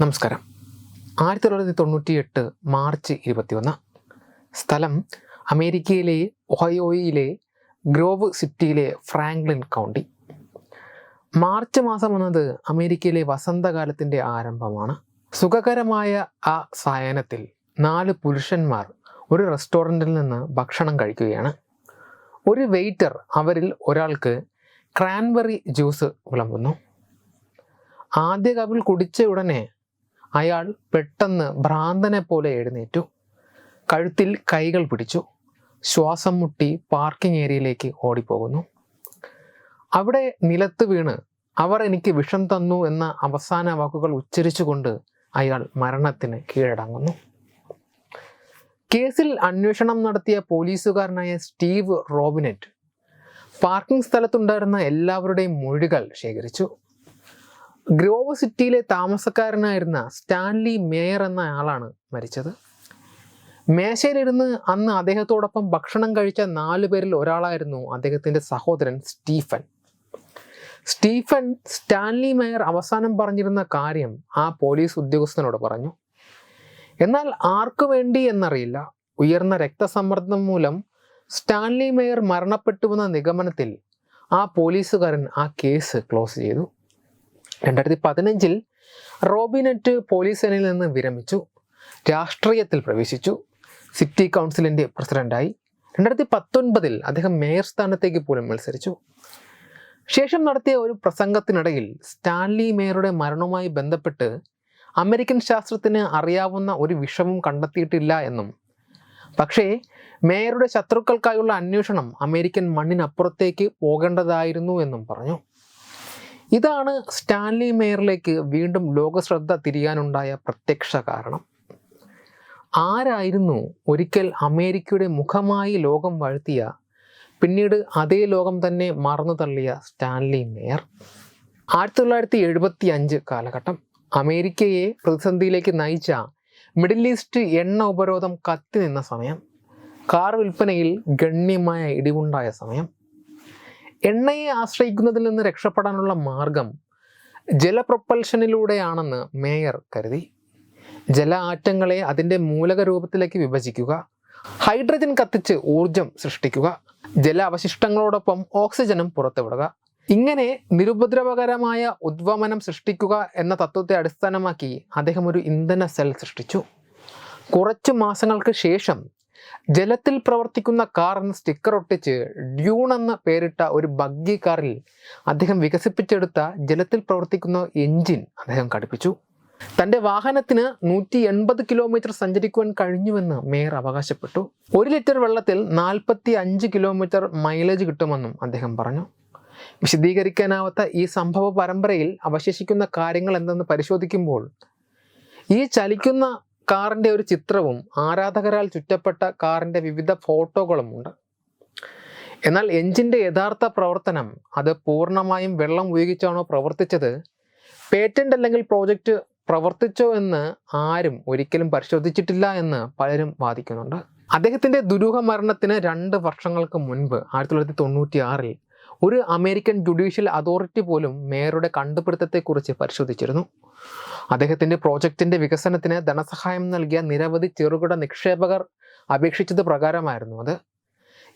നമസ്കാരം. ആയിരത്തി തൊള്ളായിരത്തി തൊണ്ണൂറ്റി എട്ട് മാർച്ച് ഇരുപത്തിയൊന്ന്. സ്ഥലം അമേരിക്കയിലെ ഒഹയോയിലെ Grove City Franklin County. March മാസം എന്നത് അമേരിക്കയിലെ വസന്തകാലത്തിന്റെ ആരംഭമാണ്. സുഖകരമായ ആ സായനത്തിൽ നാല് പുരുഷന്മാർ ഒരു റെസ്റ്റോറന്റിൽ നിന്ന് ഭക്ഷണം കഴിക്കുകയാണ്. ഒരു വെയിറ്റർ അവരിൽ ഒരാൾക്ക് ക്രാൻബെറി ജ്യൂസ് വിളമ്പുന്നു. ആദ്യ കവിൽ കുടിച്ച ഉടനെ അയാൾ പെട്ടെന്ന് ഭ്രാന്തനെ പോലെ എഴുന്നേറ്റു. കഴുത്തിൽ കൈകൾ പിടിച്ചു. ശ്വാസം മുട്ടി പാർക്കിംഗ് ഏരിയയിലേക്ക് ഓടിപ്പോകുന്നു. അവിടെ നിലത്ത് വീണ് അവർ എനിക്ക് വിഷം തന്നു എന്ന അവസാന വാക്കുകൾ ഉച്ചരിച്ചുകൊണ്ട് അയാൾ മരണത്തിന് കീഴടങ്ങുന്നു. കേസിൽ അന്വേഷണം നടത്തിയ പോലീസുകാരനായ സ്റ്റീവ് റോബിനെറ്റ്. പാർക്കിംഗ് സ്ഥലത്തുണ്ടായിരുന്ന എല്ലാവരുടെയും മൊഴികൾ ശേഖരിച്ചു. ഗ്രോവ് സിറ്റിയിലെ താമസക്കാരനായിരുന്ന സ്റ്റാൻലി മേയർ എന്ന ആളാണ് മരിച്ചത്. മേശയിലിരുന്ന് അന്ന് അദ്ദേഹത്തോടൊപ്പം ഭക്ഷണം കഴിച്ച നാലു പേരിൽ ഒരാളായിരുന്നു അദ്ദേഹത്തിന്റെ സഹോദരൻ സ്റ്റീഫൻ. സ്റ്റീഫൻ സ്റ്റാൻലി മേയർ അവസാനം പറഞ്ഞിരുന്ന കാര്യം ആ പോലീസ് ഉദ്യോഗസ്ഥനോട് പറഞ്ഞു. എന്നാൽ ആർക്കു വേണ്ടി എന്നറിയില്ല. ഉയർന്ന രക്തസമ്മർദ്ദം മൂലം സ്റ്റാൻലി മേയർ മരണപ്പെട്ടുവെന്ന നിഗമനത്തിൽ ആ പോലീസുകാരൻ ആ കേസ് ക്ലോസ് ചെയ്തു. രണ്ടായിരത്തി പതിനഞ്ചിൽ റോബിനെറ്റ് പോലീസ് സേനയിൽ നിന്ന് വിരമിച്ചു. രാഷ്ട്രീയത്തിൽ പ്രവേശിച്ചു. സിറ്റി കൗൺസിലിന്റെ പ്രസിഡന്റായി. രണ്ടായിരത്തി പത്തൊൻപതിൽ അദ്ദേഹം മേയർ സ്ഥാനത്തേക്ക് പോലും മത്സരിച്ചു. ശേഷം നടത്തിയ ഒരു പ്രസംഗത്തിനിടയിൽ സ്റ്റാൻലി മേയറുടെ മരണവുമായി ബന്ധപ്പെട്ട് അമേരിക്കൻ ശാസ്ത്രത്തിന് അറിയാവുന്ന ഒരു വിഷമം കണ്ടെത്തിയിട്ടില്ല എന്നും പക്ഷേ മേയറുടെ ശത്രുക്കൾക്കായുള്ള അന്വേഷണം അമേരിക്കൻ മണ്ണിനപ്പുറത്തേക്ക് പോകേണ്ടതായിരുന്നു എന്നും പറഞ്ഞു. ഇതാണ് സ്റ്റാൻലി മേയറിലേക്ക് വീണ്ടും ലോകശ്രദ്ധ തിരിയാനുണ്ടായ പ്രത്യക്ഷ കാരണം. ആരായിരുന്നു ഒരിക്കൽ അമേരിക്കയുടെ മുഖമായി ലോകം വാഴ്ത്തിയ പിന്നീട് അതേ ലോകം തന്നെ മറന്നു തള്ളിയ സ്റ്റാൻലി മേയർ? ആയിരത്തി തൊള്ളായിരത്തി എഴുപത്തി അഞ്ച് കാലഘട്ടം. അമേരിക്കയെ പ്രതിസന്ധിയിലേക്ക് നയിച്ച മിഡിൽ ഈസ്റ്റ് എണ്ണ ഉപരോധം കത്തി നിന്ന സമയം. കാർ വിൽപ്പനയിൽ ഗണ്യമായ ഇടിവുണ്ടായ സമയം. എണ്ണയെ ആശ്രയിക്കുന്നതിൽ നിന്ന് രക്ഷപ്പെടാനുള്ള മാർഗം ജലപ്രൊപ്പൽഷനിലൂടെയാണെന്ന് മേയർ കരുതി. ജല ആറ്റങ്ങളെ അതിന്റെ മൂലക രൂപത്തിലേക്ക് വിഭജിക്കുക. ഹൈഡ്രജൻ കത്തിച്ച് ഊർജം സൃഷ്ടിക്കുക. ജല അവശിഷ്ടങ്ങളോടൊപ്പം ഓക്സിജനും പുറത്തുവിടുക. ഇങ്ങനെ നിരുപദ്രവകരമായ ഉദ്വമനം സൃഷ്ടിക്കുക എന്ന തത്വത്തെ അടിസ്ഥാനമാക്കി അദ്ദേഹം ഒരു ഇന്ധന സെൽ സൃഷ്ടിച്ചു. കുറച്ച് മാസങ്ങൾക്ക് ശേഷം ജലത്തിൽ പ്രവർത്തിക്കുന്ന കാർ എന്ന സ്റ്റിക്കർ ഒട്ടിച്ച് ഡ്യൂൺ എന്ന പേരിട്ട ഒരു ബഗ്ഗി കാറിൽ അദ്ദേഹം വികസിപ്പിച്ചെടുത്ത ജലത്തിൽ പ്രവർത്തിക്കുന്ന എഞ്ചിൻ അദ്ദേഹം ഘടിപ്പിച്ചു. തന്റെ വാഹനത്തിന് നൂറ്റി എൺപത് കിലോമീറ്റർ സഞ്ചരിക്കുവാൻ കഴിഞ്ഞുവെന്ന് മേയർ അവകാശപ്പെട്ടു. ഒരു ലിറ്റർ വെള്ളത്തിൽ നാൽപ്പത്തി അഞ്ച് കിലോമീറ്റർ മൈലേജ് കിട്ടുമെന്നും അദ്ദേഹം പറഞ്ഞു. വിശദീകരിക്കാനാവാത്ത ഈ സംഭവ പരമ്പരയിൽ അവശേഷിക്കുന്ന കാര്യങ്ങൾ എന്തെന്ന് പരിശോധിക്കുമ്പോൾ ഈ ചലിക്കുന്ന കാറിന്റെ ഒരു ചിത്രവും ആരാധകരാൽ ചുറ്റപ്പെട്ട കാറിന്റെ വിവിധ ഫോട്ടോകളും ഉണ്ട്. എന്നാൽ എഞ്ചിന്റെ യഥാർത്ഥ പ്രവർത്തനം അത് പൂർണമായും വെള്ളം ഉപയോഗിച്ചാണോ പ്രവർത്തിച്ചത്? പേറ്റന്റ് അല്ലെങ്കിൽ പ്രോജക്റ്റ് പ്രവർത്തിച്ചോ എന്ന് ആരും ഒരിക്കലും പരിശോധിച്ചിട്ടില്ല എന്ന് പലരും വാദിക്കുന്നുണ്ട്. അദ്ദേഹത്തിന്റെ ദുരൂഹ മരണത്തിന് രണ്ട് വർഷങ്ങൾക്ക് മുൻപ് ആയിരത്തി തൊള്ളായിരത്തി തൊണ്ണൂറ്റി ആറിൽ ഒരു അമേരിക്കൻ ജുഡീഷ്യൽ അതോറിറ്റി പോലും മേയറുടെ കണ്ടുപിടുത്തത്തെക്കുറിച്ച് പരിശോധിച്ചിരുന്നു. അദ്ദേഹത്തിന്റെ പ്രോജക്റ്റിന്റെ വികസനത്തിന് ധനസഹായം നൽകിയ നിരവധി ചെറുകിട നിക്ഷേപകർ അപേക്ഷിച്ചത് പ്രകാരമായിരുന്നു അത്.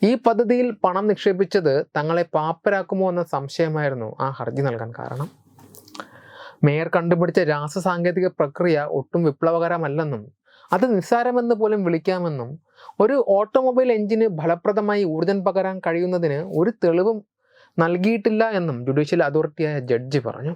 ഈ പദ്ധതിയിൽ പണം നിക്ഷേപിച്ചത് തങ്ങളെ പാപ്പരാക്കുമോ എന്ന സംശയമായിരുന്നു ആ ഹർജി നൽകാൻ കാരണം. മേയർ കണ്ടുപിടിച്ച രാസസാങ്കേതിക പ്രക്രിയ ഒട്ടും വിപ്ലവകരമല്ലെന്നും അത് നിസ്സാരമെന്ന് പോലും വിളിക്കാമെന്നും ഒരു ഓട്ടോമൊബൈൽ എഞ്ചിന് ഫലപ്രദമായി ഊർജം പകരാൻ കഴിയുന്നതിന് ഒരു തെളിവും നൽകിയിട്ടില്ല എന്നും ജുഡീഷ്യൽ അതോറിറ്റിയായ ജഡ്ജി പറഞ്ഞു.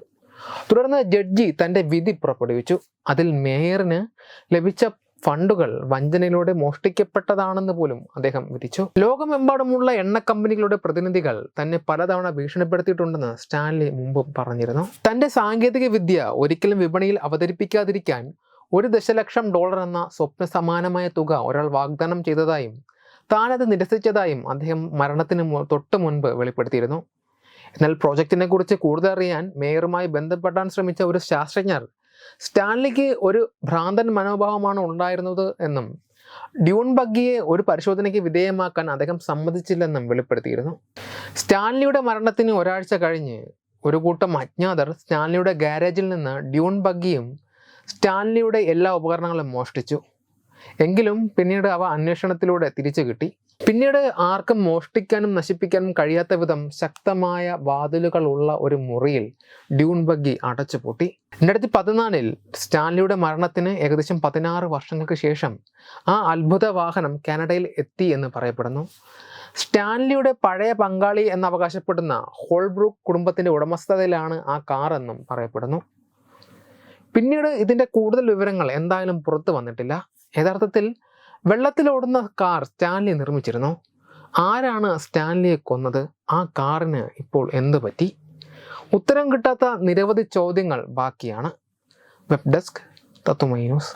തുടർന്ന് ജഡ്ജി തന്റെ വിധി പുറപ്പെടുവിച്ചു. അതിൽ മേയറിന് ലഭിച്ച ഫണ്ടുകൾ വഞ്ചനയിലൂടെ മോഷ്ടിക്കപ്പെട്ടതാണെന്ന് പോലും അദ്ദേഹം വിധിച്ചു. ലോകമെമ്പാടുമുള്ള എണ്ണ കമ്പനികളുടെ പ്രതിനിധികൾ തന്നെ പലതവണ ഭീഷണിപ്പെടുത്തിയിട്ടുണ്ടെന്ന് സ്റ്റാൻലി മുമ്പ് പറഞ്ഞിരുന്നു. തന്റെ സാങ്കേതിക വിദ്യ ഒരിക്കലും വിപണിയിൽ അവതരിപ്പിക്കാതിരിക്കാൻ ഒരു ദശലക്ഷം ഡോളർ എന്ന സ്വപ്ന സമാനമായ തുക ഒരാൾ വാഗ്ദാനം ചെയ്തതായും താനത് നിരസിച്ചതായും അദ്ദേഹം മരണത്തിന് തൊട്ട് മുൻപ് വെളിപ്പെടുത്തിയിരുന്നു. എന്നാൽ പ്രോജക്റ്റിനെ കുറിച്ച് കൂടുതൽ അറിയാൻ മേയറുമായി ബന്ധപ്പെടാൻ ശ്രമിച്ച ഒരു ശാസ്ത്രജ്ഞർ സ്റ്റാൻലിക്ക് ഒരു ഭ്രാന്തൻ മനോഭാവമാണ് ഉണ്ടായിരുന്നത് എന്നും ഡ്യൂൺ ബഗ്ഗിയെ ഒരു പരിശോധനയ്ക്ക് വിധേയമാക്കാൻ അദ്ദേഹം സമ്മതിച്ചില്ലെന്നും വെളിപ്പെടുത്തിയിരുന്നു. സ്റ്റാൻലിയുടെ മരണത്തിന് ഒരാഴ്ച കഴിഞ്ഞ് ഒരു കൂട്ടം അജ്ഞാതർ സ്റ്റാൻലിയുടെ ഗാരേജിൽ നിന്ന് ഡ്യൂൺ ബഗ്ഗിയും സ്റ്റാൻലിയുടെ എല്ലാ ഉപകരണങ്ങളും മോഷ്ടിച്ചു. എങ്കിലും പിന്നീട് അവ അന്വേഷണത്തിലൂടെ തിരിച്ചു കിട്ടി. പിന്നീട് ആർക്കും മോഷ്ടിക്കാനും നശിപ്പിക്കാനും കഴിയാത്ത വിധം ശക്തമായ വാതിലുകളുള്ള ഒരു മുറിയിൽ ഡ്യൂൺ ബഗ്ഗി അടച്ചുപൂട്ടി രണ്ടായിരത്തി പതിനാലിൽ സ്റ്റാൻലിയുടെ മരണത്തിന് ഏകദേശം പതിനാറ് വർഷങ്ങൾക്ക് ശേഷം ആ അത്ഭുത വാഹനം കാനഡയിൽ എത്തി എന്ന് പറയപ്പെടുന്നു. സ്റ്റാൻലിയുടെ പഴയ പങ്കാളി എന്ന് അവകാശപ്പെടുന്ന ഹോൾബ്രൂക്ക് കുടുംബത്തിന്റെ ഉടമസ്ഥതയിലാണ് ആ കാർ എന്നും പറയപ്പെടുന്നു. പിന്നീട് ഇതിന്റെ കൂടുതൽ വിവരങ്ങൾ എന്തായാലും പുറത്തു വന്നിട്ടില്ല. യഥാർത്ഥത്തിൽ വെള്ളത്തിലോടുന്ന കാർ സ്റ്റാൻലി നിർമ്മിച്ചിരുന്നു. ആരാണ് സ്റ്റാൻലിയെ കൊന്നത്? ആ കാറിന് ഇപ്പോൾ എന്ത് പറ്റി? ഉത്തരം കിട്ടാത്ത നിരവധി ചോദ്യങ്ങൾ ബാക്കിയാണ്. Web desk Tatwamayi news.